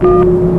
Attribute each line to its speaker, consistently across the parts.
Speaker 1: Son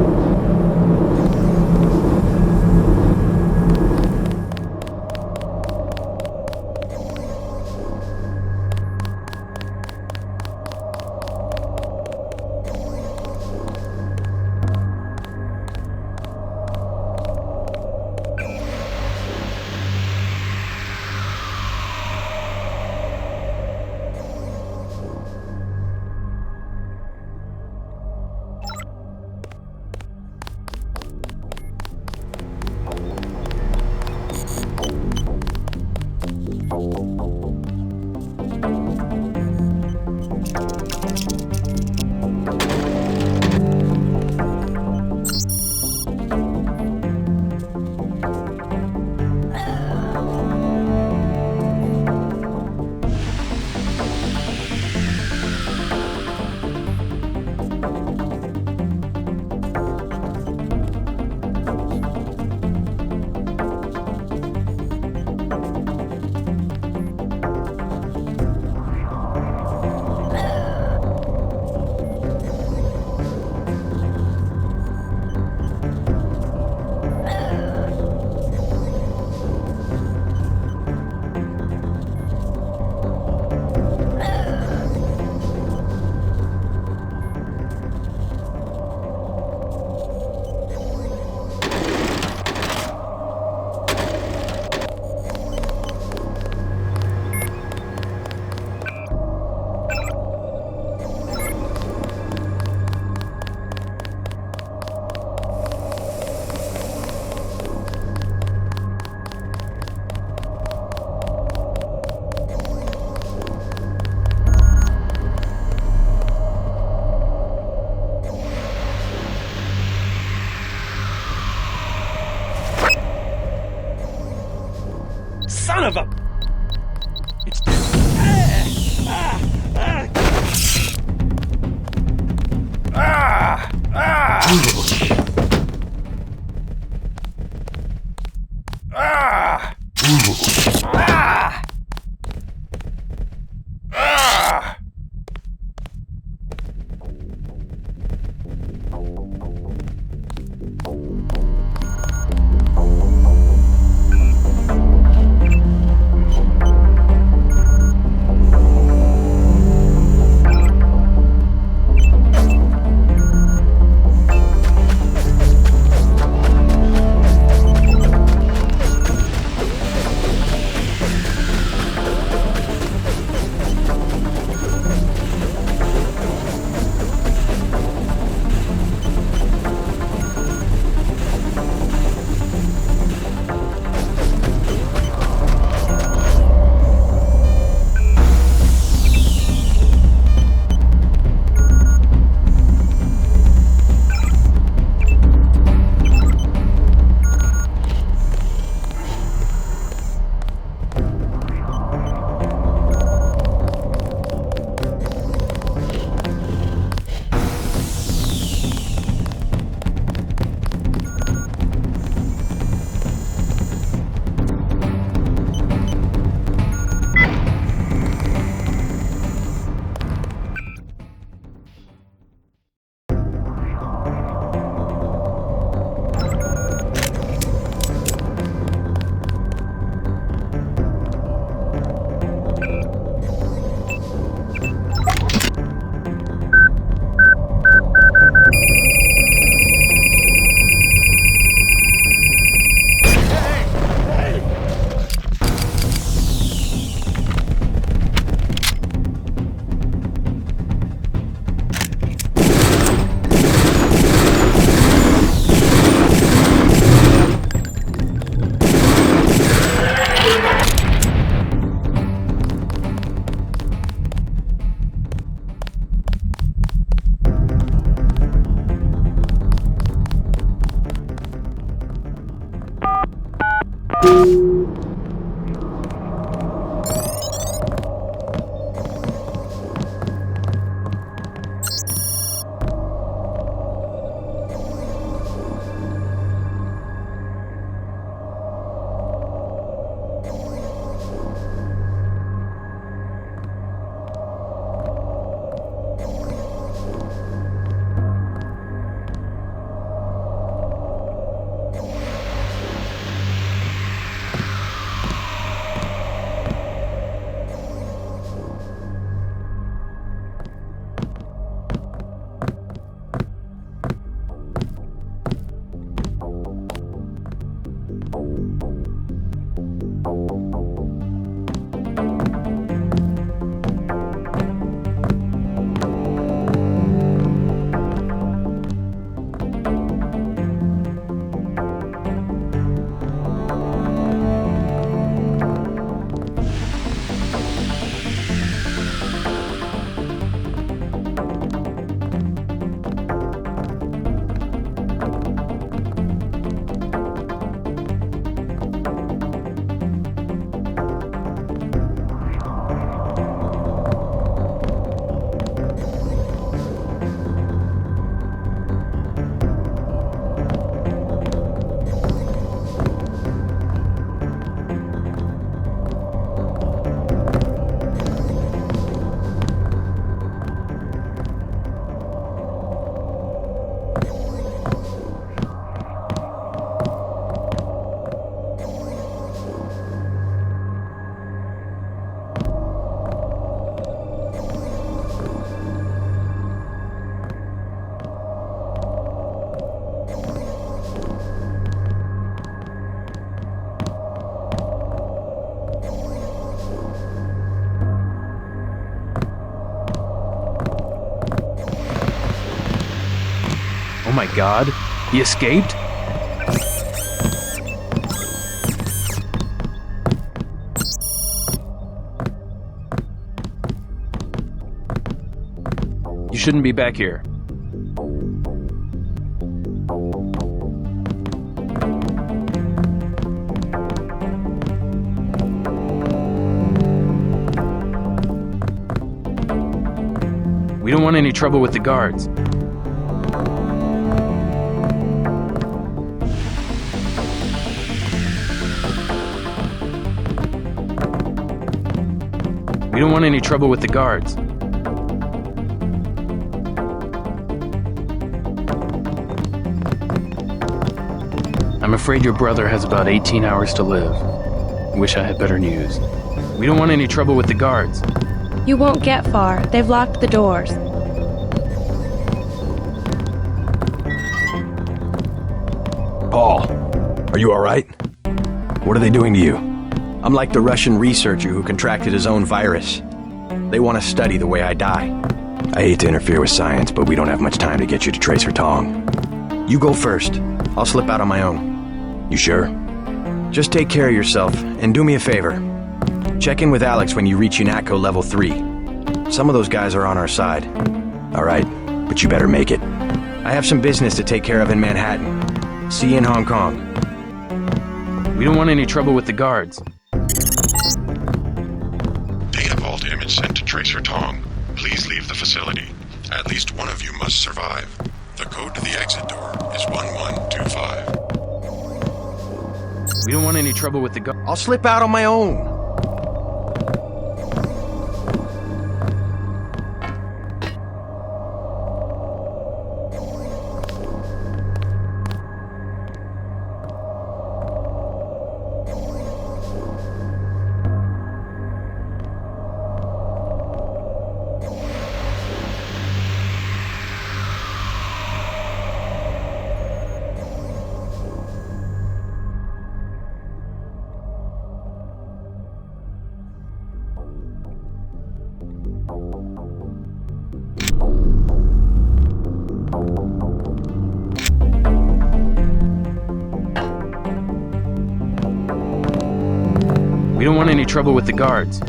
Speaker 1: my god, he escaped? You shouldn't be back here. We don't want any trouble with the guards. We don't want any trouble with the guards. I'm afraid your brother has about 18 hours to live. Wish I had better news. We don't want any trouble with the guards.
Speaker 2: You won't get far. They've locked the doors.
Speaker 3: Paul, are you alright? What are they doing to you? I'm like the Russian researcher who contracted his own virus. They want to study the way I die. I hate to interfere with science, but we don't have much time to get you to Tracer Tong. You go first. I'll slip out on my own. You sure? Just take care of yourself, and do me a favor. Check in with Alex when you reach UNATCO level 3. Some of those guys are on our side. Alright, but you better make it. I have some business to take care of in Manhattan. See you in Hong Kong.
Speaker 1: We don't want any trouble with the guards.
Speaker 4: Sent to Tracer Tong. Please leave the facility. At least one of you must survive. The code to the exit door is 1125.
Speaker 1: We don't want any trouble with the guards.
Speaker 3: I'll slip out on my own.
Speaker 1: Don't want any trouble with the guards.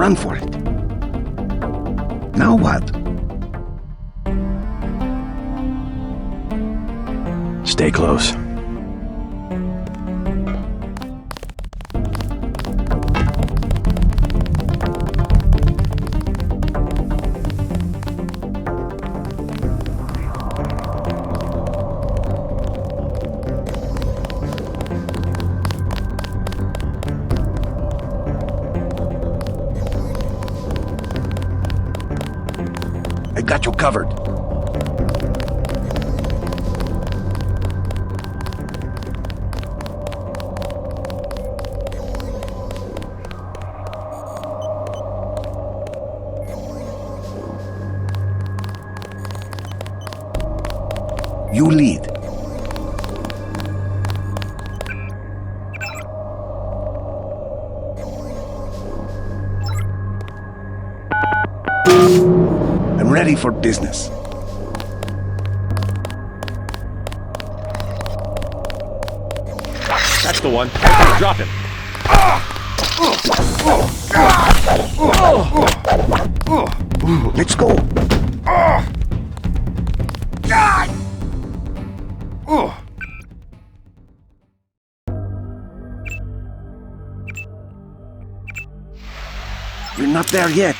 Speaker 5: Run for it. Covered. Ready for business.
Speaker 6: That's the one. Drop him.
Speaker 5: Let's go. You're not there yet.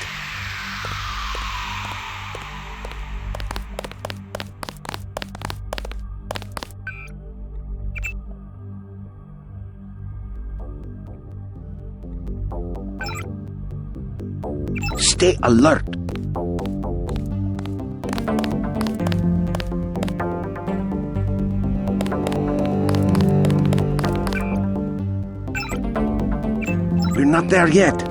Speaker 5: Stay alert. We're not there yet.